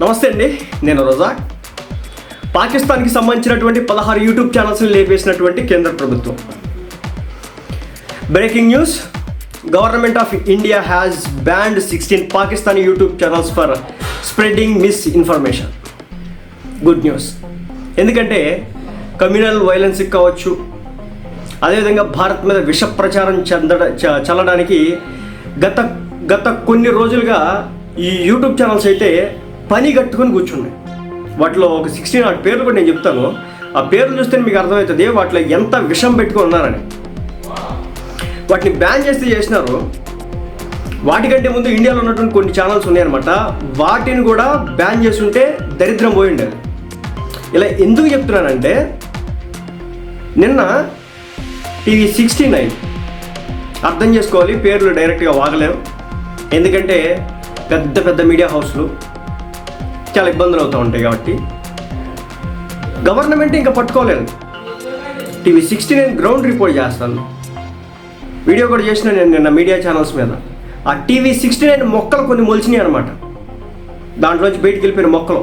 నమస్తే అండి నేను రోజా పాకిస్తాన్కి సంబంధించినటువంటి పదహారు యూట్యూబ్ ఛానల్స్ని లేపేసినటువంటి కేంద్ర ప్రభుత్వం. Breaking news government of India has banned sixteen Pakistani YouTube channels for spreading misinformation good news ఎందుకంటే కమ్యూనల్ వైలెన్స్కి కావచ్చు అదేవిధంగా భారత్ మీద విష ప్రచారం చెందడ చ- చల్లడానికి గత గత కొన్ని రోజులుగా ఈ యూట్యూబ్ ఛానల్స్ అయితే పని కట్టుకొని కూర్చున్నాయి వాటిలో ఒక సిక్స్టీన్ ఆట్ పేర్లు కూడా నేను చెప్తాను. ఆ పేర్లు చూస్తే మీకు అర్థమవుతుంది వాటిలో ఎంత విషం పెట్టుకొని ఉన్నారని. వాటిని బ్యాన్ చేస్తే చేసినారు. వాటికంటే ముందు ఇండియాలో ఉన్నటువంటి కొన్ని ఛానల్స్ ఉన్నాయన్నమాట. వాటిని కూడా బ్యాన్ చేస్తుంటే దరిద్రం పోయిండే. ఇలా ఎందుకు చెప్తున్నానంటే నిన్న టీవీ సిక్స్టీ నైన్ అర్థం చేసుకోవాలి పేర్లు డైరెక్ట్గా వాగలేము ఎందుకంటే పెద్ద పెద్ద మీడియా హౌస్లు చాలా ఇబ్బందులు అవుతూ ఉంటాయి కాబట్టి. గవర్నమెంట్ ఇంకా పట్టుకోలేను TV sixty nine ground report చేస్తాను. వీడియో కూడా చేసిన నేను నిన్న మీడియా ఛానల్స్ మీద. ఆ టీవీ సిక్స్టీ నైన్ మొక్కలు కొన్ని మొలిచినాయి అనమాట దాంట్లోంచి బయటికి వెళ్ళిపోయిన మొక్కలు.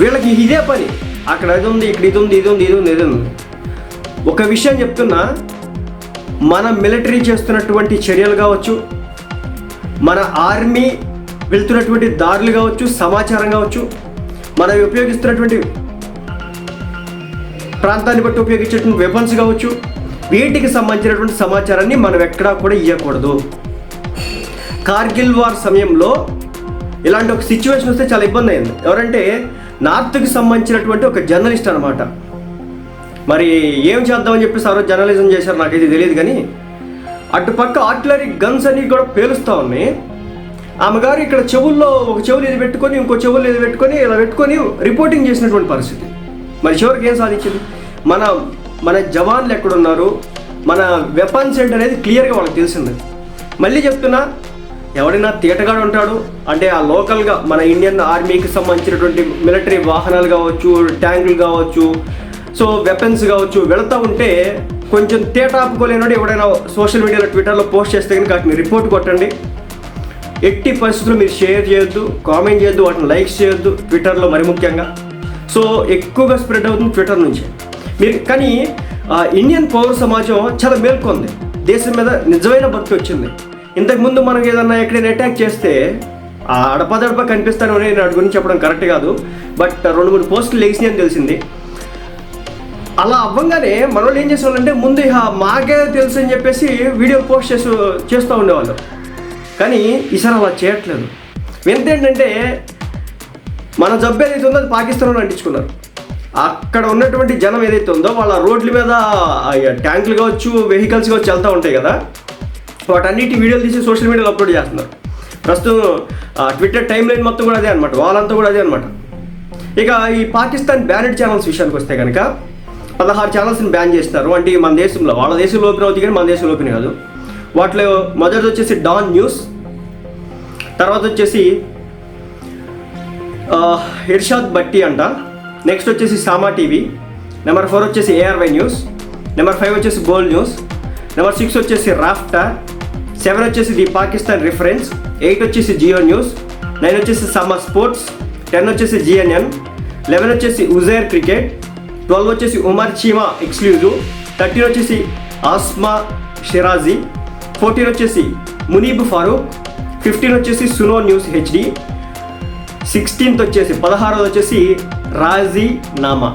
వీళ్ళకి ఇదే పని. అక్కడ ఇది ఉంది ఇక్కడ ఇది ఉంది ఇది ఉంది ఇది ఉంది ఇది ఉంది. ఒక విషయం చెప్తున్నా. మన మిలిటరీ చేస్తున్నటువంటి చర్యలు కావచ్చు మన ఆర్మీ వెళ్తున్నటువంటి దారులు కావచ్చు సమాచారం కావచ్చు మనం ఉపయోగిస్తున్నటువంటి ప్రాంతాన్ని బట్టి ఉపయోగించేటువంటి వెపన్స్ కావచ్చు వీటికి సంబంధించినటువంటి సమాచారాన్ని మనం ఎక్కడా కూడా ఇవ్వకూడదు కార్గిల్ వార్ సమయంలో ఇలాంటి ఒక సిచ్యువేషన్ వస్తే చాలా ఇబ్బంది అయింది. ఎవరంటే నార్త్కి సంబంధించినటువంటి ఒక జర్నలిస్ట్ అనమాట మరి ఏం చేద్దామని చెప్పేసి ఆ రోజు జర్నలిజం చేశారు నాకైతే తెలియదు కానీ అటుపక్క ఆర్టిలరీ గన్స్ అన్ని కూడా పేలుస్తూ ఉన్నాయి. ఆమెగారు ఇక్కడ చెవుల్లో ఒక చెవులు ఇది పెట్టుకొని ఇంకో చెవులు ఇది పెట్టుకొని ఇలా పెట్టుకొని రిపోర్టింగ్ చేసినటువంటి పరిస్థితి. మరి చివరికి ఏం సాధించింది? మన మన జవాన్లు ఎక్కడున్నారు? మన వెపన్స్ ఏంటి అనేది క్లియర్గా వాళ్ళకి తెలిసింది. మళ్ళీ చెప్తున్నా ఎవడైనా తీటగాడు ఉంటాడు. అంటే ఆ లోకల్గా మన ఇండియన్ ఆర్మీకి సంబంధించినటువంటి మిలిటరీ వాహనాలు కావచ్చు ట్యాంకులు కావచ్చు సో వెపన్స్ కావచ్చు వెళుతూ ఉంటే కొంచెం తేట ఆపుకోలేనాడు ఎవడైనా సోషల్ మీడియాలో ట్విట్టర్లో పోస్ట్ చేస్తే కనుక వాటిని రిపోర్ట్ కొట్టండి. ఎట్టి పరిస్థితుల్లో మీరు షేర్ చేయొద్దు కామెంట్ చేయొద్దు వాటిని లైక్స్ చేయొద్దు ట్విట్టర్లో మరి ముఖ్యంగా. సో ఎక్కువగా స్ప్రెడ్ అవుతుంది ట్విట్టర్ నుంచి. మీరు కానీ ఇండియన్ పౌర సమాజం చాలా మేల్కొంది. దేశం మీద నిజమైన భక్తి వచ్చింది. ఇంతకుముందు మనం ఏదన్నా ఎక్కడైనా అటాక్ చేస్తే ఆ అడపదడప కనిపిస్తాను అని వాటి గురించి చెప్పడం కరెక్ట్ కాదు. బట్ రెండు మూడు పోస్టులు లేచినాయి అని తెలిసింది. అలా అవ్వంగానే మన వాళ్ళు ఏం చేసేవాళ్ళంటే ముందు ఇహ మాకే తెలుసు అని చెప్పేసి వీడియో పోస్ట్ చేస్తూ చేస్తూ ఉండేవాళ్ళు. కానీ ఈసారి అలా చేయట్లేదు. వింత ఏంటంటే మన జబ్బు ఏదైతే ఉందో అది పాకిస్తాన్లో అంటించుకున్నారు. అక్కడ ఉన్నటువంటి జనం ఏదైతే ఉందో వాళ్ళ రోడ్ల మీద ట్యాంకులు కావచ్చు వెహికల్స్ కావచ్చు వెళ్తూ ఉంటాయి కదా. వాటన్నిటి వీడియోలు తీసి సోషల్ మీడియాలో అప్లోడ్ చేస్తున్నారు. ప్రస్తుతం ఆ, ట్విట్టర్ టైం లైన్ మొత్తం కూడా అదే అనమాట వాళ్ళంతా కూడా అదే అనమాట ఇక ఈ పాకిస్తాన్ బ్యానెడ్ ఛానల్స్ విషయానికి వస్తే కనుక పదహారు ఛానల్స్ని బ్యాన్ చేస్తారు అంటే మన దేశంలో వాళ్ళ దేశంలో ఓపెన్ అవుతుంది కానీ మన దేశంలో ఓపెన్ కాదు. వాటిలో మొదటి వచ్చేసి డాన్ న్యూస్ తర్వాత వచ్చేసి ఇర్షాద్ బట్టి అంట. నెక్స్ట్ వచ్చేసి సామా టీవీ. నెంబర్ ఫోర్ వచ్చేసి ఏఆర్వై న్యూస్. నెంబర్ ఫైవ్ వచ్చేసి గోల్డ్ న్యూస్. నెంబర్ సిక్స్ వచ్చేసి రాఫ్టా. సెవెన్ వచ్చేసి ది పాకిస్తాన్ రిఫరెన్స్. ఎయిట్ వచ్చేసి జియో న్యూస్. నైన్ వచ్చేసి సమా స్పోర్ట్స్. టెన్ వచ్చేసి జిఎన్ఎన్. లెవెన్ వచ్చేసి ఉజైర్ క్రికెట్. ట్వెల్వ్ వచ్చేసి ఉమర్ చీమా ఎక్స్క్లూజివ్. థర్టీన్ వచ్చేసి ఆస్మా షిరాజీ. ఫోర్టీన్ వచ్చేసి మునీబ్ ఫారూక్ ఫిఫ్టీన్ వచ్చేసి సునో న్యూస్ హెచ్డి సిక్స్టీన్త్ వచ్చేసి పదహారవది వచ్చేసి రాజీ నామా.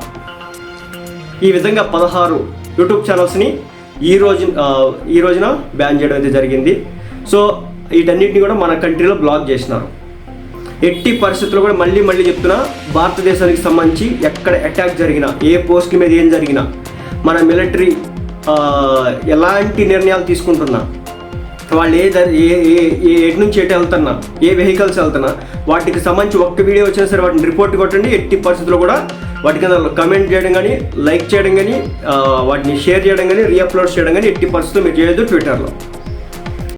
ఈ విధంగా పదహారు యూట్యూబ్ ఛానల్స్ని ఈ రోజు ఈ రోజున బ్యాన్ చేయడం అయితే జరిగింది. సో వీటన్నిటిని కూడా మన కంట్రీలో బ్లాక్ చేసినారు. ఎట్టి పరిస్థితుల్లో కూడా మళ్ళీ మళ్ళీ చెప్తున్నా భారతదేశానికి సంబంధించి ఎక్కడ అటాక్ జరిగినా ఏ పోస్ట్ మీద ఏం జరిగినా మన మిలిటరీ ఎలాంటి నిర్ణయాలు తీసుకుంటున్నా వాళ్ళు ఏ ఏ ఏ ఎటు నుంచి ఎటు వెళ్తున్నా ఏ వెహికల్స్ వెళ్తున్నా వాటికి సంబంధించి ఒక్క వీడియో వచ్చినా సరే వాటిని రిపోర్ట్ కొట్టండి ఎట్టి పరిస్థితుల్లో కూడా వాటి కింద కమెంట్ చేయడం కానీ లైక్ చేయడం కానీ వాటిని షేర్ చేయడం కానీ రీఅప్లోడ్ చేయడం కానీ ఎట్టి పరిస్థితులు మీరు చేయొద్దు ట్విట్టర్లో.